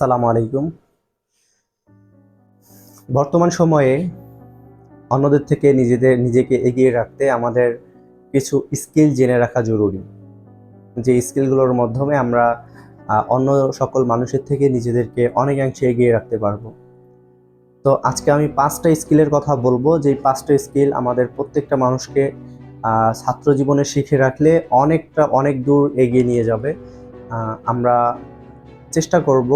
আসসালামু আলাইকুম। বর্তমান সময়ে অন্যদের থেকে নিজেদের, নিজেকে এগিয়ে রাখতে আমাদের কিছু স্কিল জেনে রাখা জরুরি। যে স্কিলগুলোর মাধ্যমে আমরা অন্য সকল মানুষের থেকে নিজেদেরকে অনেকাংশে এগিয়ে রাখতে পারব। তো আজকে আমি পাঁচটা স্কিলের কথা বলব। যেই পাঁচটা স্কিল আমাদের প্রত্যেকটা মানুষকে ছাত্র জীবনে শিখে রাখলে অনেকটা অনেক দূর এগিয়ে নিয়ে যাবে। আমরা চেষ্টা করব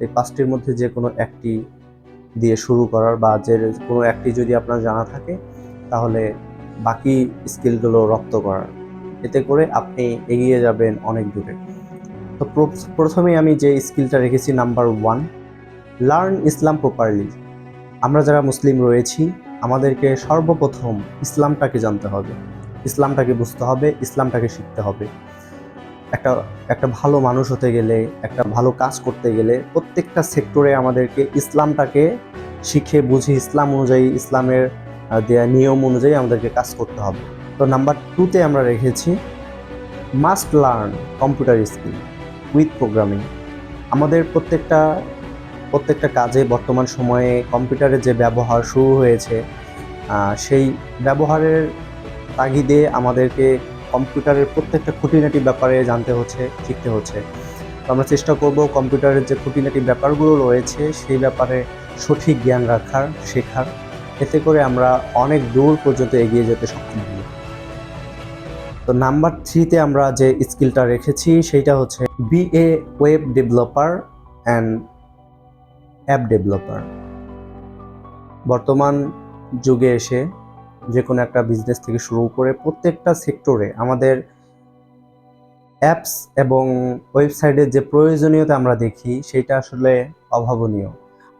এই পাঁচটির মধ্যে যে কোনো একটি দিয়ে শুরু করার বা যে কোনো একটি যদি আপনার জানা থাকে, তাহলে বাকি স্কিলগুলো রপ্ত করার। এতে করে আপনি এগিয়ে যাবেন অনেক দূরে। তো প্র- প্রথমেই আমি যে স্কিলটা রেখেছি number one, learn Islam properly. আমরা যারা মুসলিম রয়েছি, আমাদেরকে সর্বপ্রথম ইসলামটাকে জানতে হবে। ইসলামটাকে বুঝতে হবে, ইসলামটাকে শিখতে হবে। একটা একটা ভালো মানুষ হতে গেলে, একটা ভালো কাজ করতে গেলে প্রত্যেকটা সেক্টরে আমাদেরকে ইসলামটাকে শিখে বুঝে, ইসলাম অনুযায়ী, ইসলামের দেয়া নিয়ম অনুযায়ী আমাদেরকে কাজ করতে হবে। তো নাম্বার টুতে আমরা রেখেছি must learn computer skill with programming আমাদের প্রত্যেকটা প্রত্যেকটা কাজে বর্তমান সময়ে কম্পিউটারের যে ব্যবহার শুরু হয়েছে সেই ব্যবহারের তাগিদে আমাদেরকে কম্পিউটারের প্রত্যেকটা খুঁটিনাটি ব্যাপারে জানতে হচ্ছে, শিখতে হচ্ছে। আমরা চেষ্টা করব কম্পিউটারের যে খুঁটিনাটি ব্যাপারগুলো রয়েছে, সেই ব্যাপারে সঠিক জ্ঞান রাখার, শেখার। এতে করে আমরা অনেক দূর পর্যন্ত এগিয়ে যেতে সক্ষম হই তো নাম্বার থ্রিতে আমরা যে স্কিলটা রেখেছি, সেইটা হচ্ছে be a web developer and app developer. বর্তমান যুগে এসে যে কোনো একটা বিজনেস থেকে শুরু করে প্রত্যেকটা সেক্টরে আমাদের অ্যাপস এবং ওয়েবসাইটের যে প্রয়োজনীয়তা আমরা দেখি, সেটা আসলে অভাবনীয়।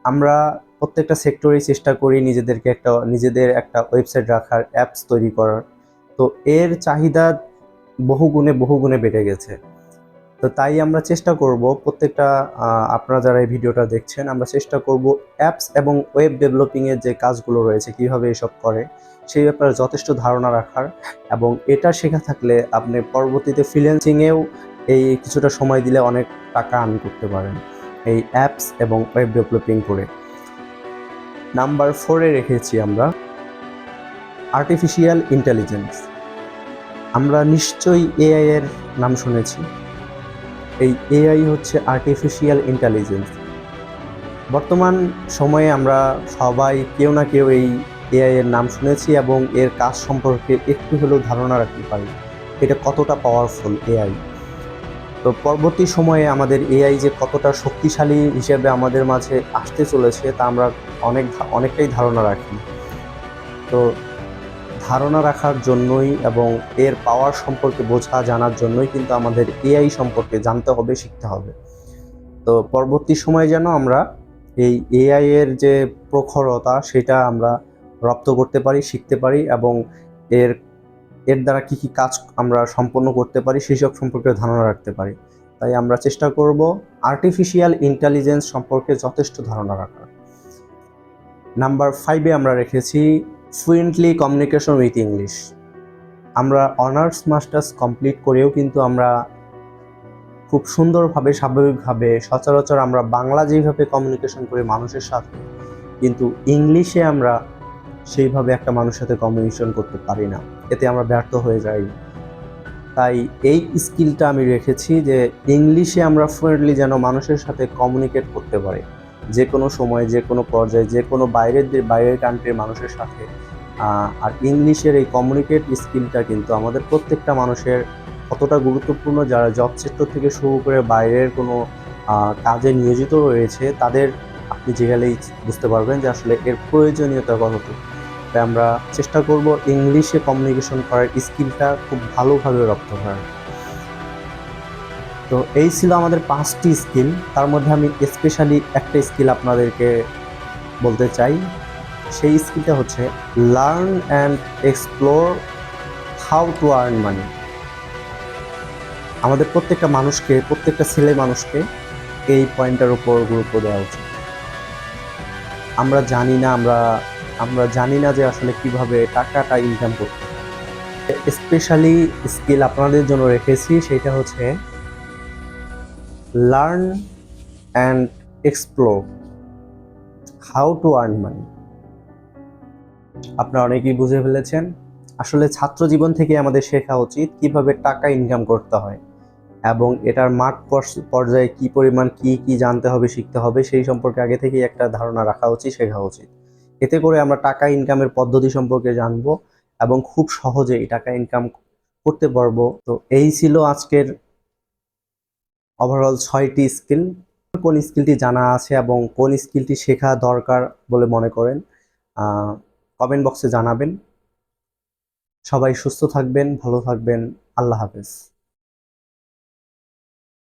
আমরা প্রত্যেকটা সেক্টরেই চেষ্টা করি নিজেদেরকে একটা, নিজেদের একটা ওয়েবসাইট রাখার অ্যাপস তৈরি করার। তো এর চাহিদা বহুগুণে বহুগুণে বেড়ে গেছে। তো তাই আমরা চেষ্টা করব প্রত্যেকটা আপনারা যারা এই ভিডিওটা দেখছেন, আমরা চেষ্টা করব অ্যাপস এবং ওয়েব ডেভেলপিংয়ের যে কাজগুলো রয়েছে, কীভাবে এসব করে, সেই ব্যাপারে যথেষ্ট ধারণা রাখার এবং এটা শেখা থাকলে আপনি পরবর্তীতে ফ্রিল্যান্সিংয়েও এই কিছুটা সময় দিলে অনেক টাকা আর্ন করতে পারেন এই অ্যাপস এবং ওয়েব ডেভেলপিং করে। নাম্বার ফোরে রেখেছি আমরা আর্টিফিশিয়াল ইন্টেলিজেন্স আমরা নিশ্চয়ই এআই এর নাম শুনেছি। এই এআই হচ্ছে আর্টিফিশিয়াল ইন্টেলিজেন্স বর্তমান সময়ে আমরা সবাই কেউ না কেউ এই এআই এর নাম শুনেছি এবং এর কাজ সম্পর্কে একটু হলেও ধারণা রাখতে পারি, এটা কতটা পাওয়ারফুল এআই তো পরবর্তী সময়ে আমাদের এআই যে কতটা শক্তিশালী হিসেবে আমাদের মাঝে আসতে চলেছে তা আমরা অনেক অনেকটাই ধারণা রাখি। তো ধারণা রাখার জন্যই এবং এর পাওয়ার সম্পর্কে বোঝা জানার জন্যই কিন্তু আমাদের এআই সম্পর্কে জানতে হবে, শিখতে হবে। তো পরবর্তী সময়ে যেন আমরা এই এআই এর যে প্রখরতা, সেটা আমরা রপ্ত করতে পারি, শিখতে পারি এবং এর এর দ্বারা কি কি কাজ আমরা সম্পন্ন করতে পারি, সেই সব সম্পর্কে ধারণা রাখতে পারি। তাই আমরা চেষ্টা করব আর্টিফিশিয়াল ইন্টেলিজেন্স সম্পর্কে যথেষ্ট ধারণা রাখার। নাম্বার ফাইভে আমরা রেখেছি ফ্লুয়েন্টলি কমিউনিকেশন উইথ ইংলিশ আমরা অনার্স মাস্টার্স কমপ্লিট করেও কিন্তু আমরা খুব সুন্দরভাবে, স্বাভাবিকভাবে, সচরাচর আমরা বাংলা যেভাবে কমিউনিকেশন করি মানুষের সাথে, কিন্তু ইংলিশে আমরা সেইভাবে একটা মানুষের সাথে কমিউনিকেশন করতে পারি না। এতে আমরা ব্যর্থ হয়ে যাই। তাই এই স্কিলটা আমি রেখেছি যে ইংলিশে আমরা ফ্লুয়েন্টলি যেন মানুষের সাথে কমিউনিকেট করতে পারি। যে কোনো সময়ে, যে কোনো পর্যায়ে, যে কোনো বাইরের বাইরের কান্ট্রির মানুষের সাথে আর ইংলিশের এই কমিউনিকেট স্কিলটা কিন্তু আমাদের প্রত্যেকটা মানুষের কতটা গুরুত্বপূর্ণ। যারা জব সেক্টর থেকে শুরু করে বাইরের কোনো কাজে নিয়োজিত রয়েছে, তাদের আপনি যে গেলেই বুঝতে পারবেন যে আসলে এর প্রয়োজনীয়তা কতটুকু। তাই আমরা চেষ্টা করব ইংলিশে কমিউনিকেশন করার স্কিলটা খুব ভালোভাবে রপ্ত করার। তো এই ছিল আমাদের পাঁচটি স্কিল। তার মধ্যে আমি স্পেশালি একটা স্কিল আপনাদেরকে বলতে চাই। সেই স্কিলটা হচ্ছে learn and explore how to earn money আমাদের প্রত্যেকটা মানুষকে, প্রত্যেকটা ছেলে মানুষকে এই পয়েন্টটার উপর গুরুত্ব দেওয়া উচিত। আমরা জানি না, আমরা আমরা জানি না যে আসলে কীভাবে টাকাটা ইনকাম করতে স্পেশালি স্কিল আপনাদের জন্য রেখেছি, সেটা হচ্ছে learn and explore how to earn money আপনারা অনেকেই বুঝে ফেলেছেন, আসলে ছাত্র জীবন থেকে আমাদের শেখা উচিত কীভাবে টাকা ইনকাম করতে হয় এবং এটার মাঠ পর্যায়ে কি পরিমাণ কি কি জানতে হবে, শিখতে হবে, সেই সম্পর্কে আগে থেকেই একটা ধারণা রাখা উচিত, শেখা উচিত। এতে করে আমরা টাকা ইনকামের পদ্ধতি সম্পর্কে জানব এবং খুব সহজে টাকা ইনকাম করতে পারব। তো এই ছিল আজকের ওভারঅল ছয়টি স্কিল। কোন স্কিলটি জানা আছে এবং কোন স্কিলটি শেখা দরকার বলে মনে করেন কমেন্ট বক্সে জানাবেন। সবাই সুস্থ থাকবেন, ভালো থাকবেন। আল্লাহ হাফেজ।